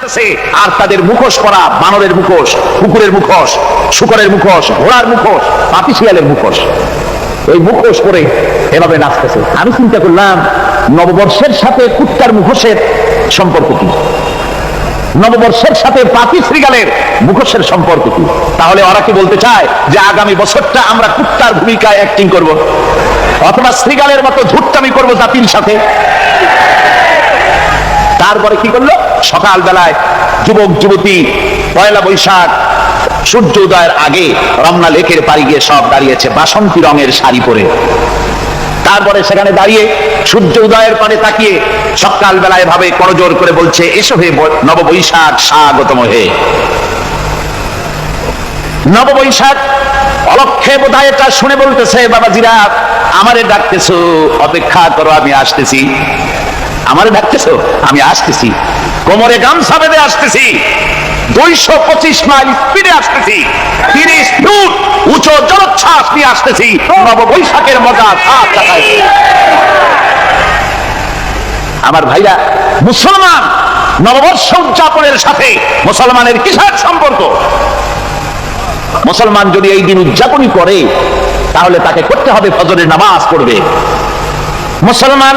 আসতেছে। আর তাদের মুখোশ পরা বানরের মুখোশ, কুকুরের মুখোশ, শুকরের মুখোশ, ঘোড়ার মুখোশ পাতি শিয়ালের মুখোশ। ওই মুখোশ পরে এভাবে নাচতেছে। আমি চিন্তা করলাম, নববর্ষের সাথে কুত্তার মুখোশের সম্পর্ক কি? নববর্ষের সাথে পাতি শ্রীগালের মুখোশের সম্পর্ক কি? তাহলে ওরা কি বলতে চায় যে আগামী বছরটা আমরা কুত্তার ভূমিকায় অ্যাক্টিং করব? অথবা শ্রীগালের মতো ধুট্টামি করব জাতির সাথে? তারপরে কি করল? সকাল বেলায় যুবক, যুবতী, পয়লা বৈশাখ, সূর্য উদয়ের আগে রমনা লেকের পাড়ি গিয়ে সব দাঁড়িয়েছে বাসন্তী রঙের শাড়ি পরে। তারপরে সেখানে দাঁড়িয়ে সূর্য উদয়ের পানে তাকিয়ে সকাল বেলায় ভাবে করজোর করে বলছে, এসো হে নববৈশাখ, স্বাগতম হে। নববৈশাখ অলক্ষে বোধহয় এটা শুনে বলতেছে, বাবাজিরা, আমারে ডাকতেছো, অপেক্ষা করো, আমি আসতেছি। আমারে ডাকতেছো? আমি আসতেছি। কোমরে গামছা বেঁধে আসতেছি। দুইশো পঁচিশ মাইল স্পিডে আসতেছি। তিরিশ ফুট উঁচু জলোচ্ছ্বাস নিয়ে আসতেছি। নববৈশাখের মজা আমার ভাইরা, মুসলমান নববর্ষ উদযাপনের সাথে মুসলমানের কিসের সম্পর্ক? মুসলমান যদি এই দিন উদযাপনই করে, তাহলে তাকে করতে হবে ফজরের নামাজ পড়বে। মুসলমান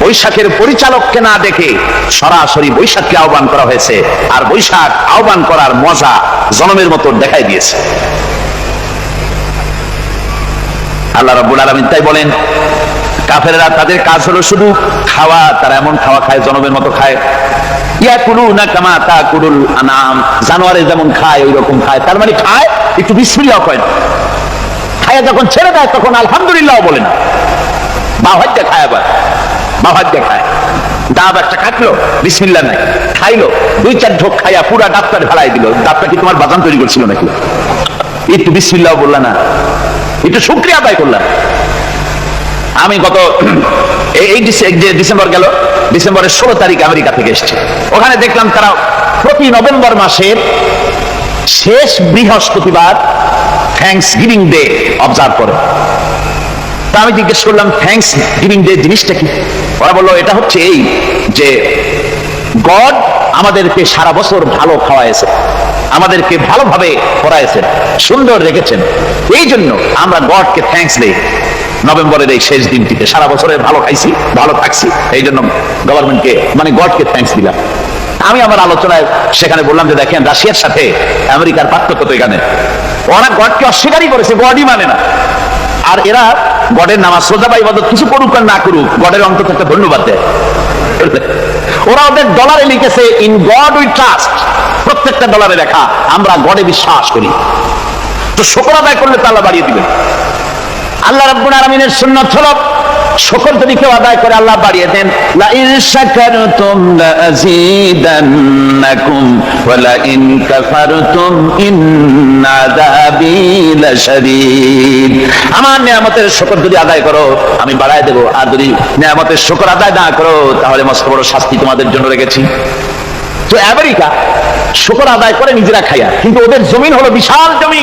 বৈশাখের পরিচালককে না দেখে সরাসরি বৈশাখকে আহ্বান করা হয়েছে। আর বৈশাখ আহ্বান করার মজা জনমের মতো দেখাই দিয়েছে। আল্লাহ রাব্বুল আলামিন তাই বলেন, কাফেররা তাদের কাজ হলো শুধু খাওয়া, তারা এমন খাওয়া খায়, জনমের মতো খায়। ইয়া না কামা তা কুরুল জানোয়ারে যেমন খায় ওই রকম খায়। তার মানে খায়, একটু বিসমিল্লাহ কয় না। খায় যখন ছেড়ে দেয়, তখন আলহামদুলিল্লাহ বলে না। বাহাজ্যা খায় আবার। বাহাজ্যা খায় ডাব একটা কাটলো বিসমিল্লা নাই, খাইলো, দুই চার ঢোক খাইয়া পুরা ডাবটা ঢালাই দিল। ডাবটা কি তোমার বাজান তৈরি করছিল নাকি? একটু বিসমিল্লাহ বললা না। একটু শুক্রিয়া আদায় করলাম। আমি গত এই যে ডিসেম্বর গেল, ডিসেম্বরের ষোলো তারিখ আমেরিকা থেকে এসছে। ওখানে দেখলাম তারা প্রতি নভেম্বর মাসের শেষ বৃহস্পতিবার থ্যাংকস গিভিং ডে অবজার্ভ করে। আমি জিজ্ঞেস করলাম থ্যাংকস গিভিং ডে জিনিসটা কি? ওরা বলল, এটা হচ্ছে এই যে গড আমাদেরকে সারা বছর ভালো খাওয়াইছে, আমাদেরকে ভালোভাবে পড়াইছেন সুন্দর রেখেছেন। এই জন্য আমরা গডকে থ্যাঙ্কস দেই। নভেম্বরের এই শেষ দিনটিতে সারা বছরে ভালো খাইছি, ভালো থাকছি। এই জন্য গভর্নমেন্টকে মানে গডকে থ্যাঙ্কস দিলাম। আমি আমার আলোচনায় সেখানে বললাম যে, দেখেন, রাশিয়ার সাথে আমেরিকার পার্থক্য তো এখানে। ওরা গডকে অস্বীকারই করেছে, গডই মানে না। আর এরা গডের নামাজ সোজা বা ইবাদত কিছু করুক আর না করুক, গডের অন্তত একটা ধন্যবাদ দেয়। ওরা ওদের ডলারে লিখেছে ইন গড উই ট্রাস্ট প্রত্যেকটা ডলারে লেখা, আমরা গডে বিশ্বাস করি। তো শোকর আদায় করলে তাল্লা বাড়িয়ে দিবেন। আল্লাহ রাব্বুল আলামিনের সুন্নাত হলো শকর যদি কেউ আদায় করে, আল্লাহ বাড়িয়ে দেন। লা ইন শাকারতুম লা আযীদান্নাকুম ওয়া লা ইন কাফারতুম ইন্না আযাবি লাশাদীদ। আমার নিয়ামতের শকর যদি আদায় করো, আমি বাড়ায় দেব। আর যদি নিয়ামতের শকর আদায় না করো, তাহলে মস্ত বড় শাস্তি তোমাদের জন্য রেখেছি। তো আমেরিকা শকর আদায় করে নিজেরা খাইয়া, কিন্তু ওদের জমিন হলো বিশাল জমি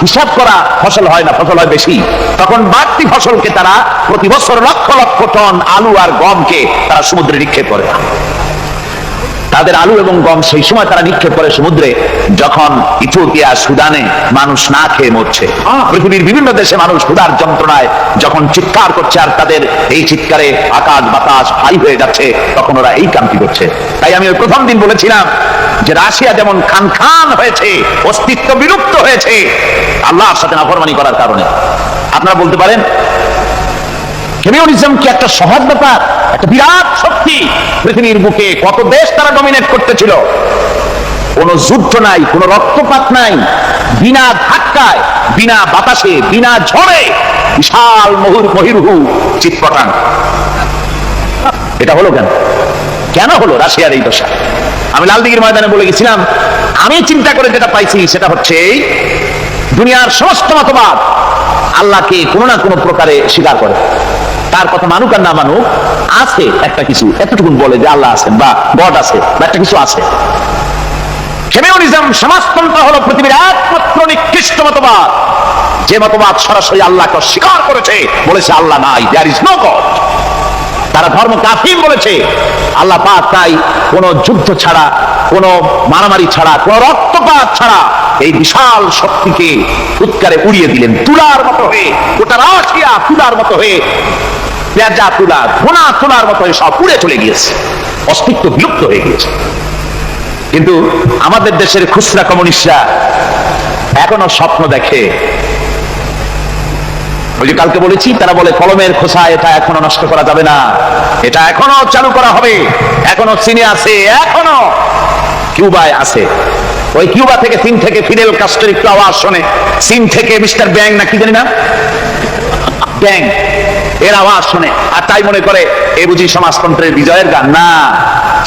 হিসাব করা ফসল হয় না, ফসল হয় বেশি। তখন বাড়তি ফসলকে তারা প্রতি বছর লক্ষ লক্ষ টন আলু আর গমকে তারা সমুদ্রে নিক্ষেপ করে। তাদের আলু এবং গম সেই সময় তারা নিক্ষেপ করে সমুদ্রে। যখন ইথিওপিয়া সুদানে মানুষ না খেয়ে মরছে পৃথিবীর বিভিন্ন দেশে মানুষ ক্ষুধার যন্ত্রণায় যখন চিৎকার করছে আর তাদের এই চিৎকারে আকাশ বাতাস ভাই হয়ে যাচ্ছে তখন ওরা এই কামটি করছে? তাই আমি ওই প্রথম দিন বলেছিলাম যে রাশিয়া যেমন খান খান হয়েছে অস্তিত্ব বিলুপ্ত হয়েছে আল্লাহর সাথে নাফরমানি করার কারণে। আপনারা বলতে পারেন কমিউনিজম কি একটা সহজ ব্যাপার? একটা বিরাট শক্তি পৃথিবীর বুকে কত দেশ তারা ডমিনেট করতেছিল? কোনো যুদ্ধ নাই, কোনো রক্তপাত নাই, বিনা ধাক্কায়, বিনা বাতাসে, বিনা ঝড়ে বিশাল মহুর মহিরুহু চিৎপটান এটা হলো কেন? কেন হলো রাশিয়ার এই দশা? আমি লালদিঘির ময়দানে বলে গেছিলাম, আমি চিন্তা করে যেটা পাইছি সেটা হচ্ছে দুনিয়ার সমস্ত মতবাদ আল্লাহকে কোনো না কোনো প্রকারে স্বীকার করে। তার কথা মানুক আর না মানুক, আছে একটা কিছু। এতটুকুন বলে যে আল্লাহ আছেন বা গড আছে, বা একটা কিছু আছে। কমিউনিজম সমাজতন্ত্র হলো পৃথিবীর একমাত্র নিকৃষ্ট মতবাদ। যে মতবাদ সরাসরি আল্লাহকে অস্বীকার করেছে, বলেছে আল্লাহ নাই দেয়ার ইজ নো গড তারা ধর্ম কাফির বলেছে। আল্লাহ পাক তাই কোন যুদ্ধ ছাড়া, কোন মারামারি ছাড়া, কোন রক্তপাত ছাড়া এই বিশাল শক্তিকে উৎকারে উড়িয়ে দিলেন। তুলার মতো হয়ে, গোটা রাশিয়া তুলার মতো হয়ে পেঁজা তুলা, ধোনা তুলার মতো হয়ে সব উড়ে চলে গিয়েছে। অস্তিত্ব বিলুপ্ত হয়ে গিয়েছে। কিন্তু আমাদের দেশের খুচরা কমিউনিস্টরা এখনও স্বপ্ন দেখে। ওই যে কালকে বলেছি, তারা বলে কলমের খোসা, এটা এখনও নষ্ট করা যাবে না। এটা এখনও চালু করা হবে। এখনও চীনে আছে, এখনও কিউবায় আছে। ওই কিউবা থেকে চীন থেকে ফিডেল কাস্টের একটু আওয়াজ শোনে। চীন থেকে মিস্টার ব্যাং না কি জানি না? ব্যাং। এর আওয়াজ শুনে। আর তাই মনে করে, এ বুঝি সমাজতন্ত্রের বিজয়ের গান? না,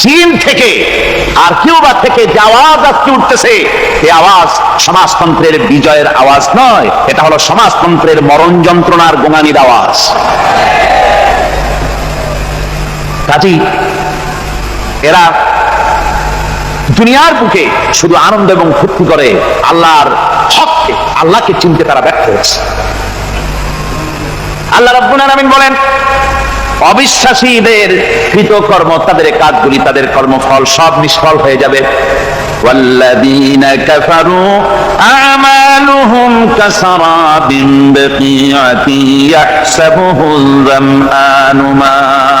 চীন থেকে আর কিউবা থেকে যে আওয়াজ আজকে উঠতেছে এই আওয়াজ সমাজতন্ত্রের বিজয়ের আওয়াজ নয়। এটা হলো সমাজতন্ত্রের মরণ যন্ত্রণার গোঙানির আওয়াজ। কাজী, এরা দুনিয়ার বুকে শুধু আনন্দ এবং ফুর্তি করে আল্লাহর হককে, আল্লাহকে চিনতে তারা ব্যর্থ হয়েছে। আল্লাহ রাব্বুল আলামিন বলেন অবিশ্বাসীদের কৃতকর্ম তাদের কাজগুলি তাদের কর্মফল সব নিষ্ফল হয়ে যাবে والذين كفروا أعمالهم كسراب بقيعة يحسبه الظمآن ماء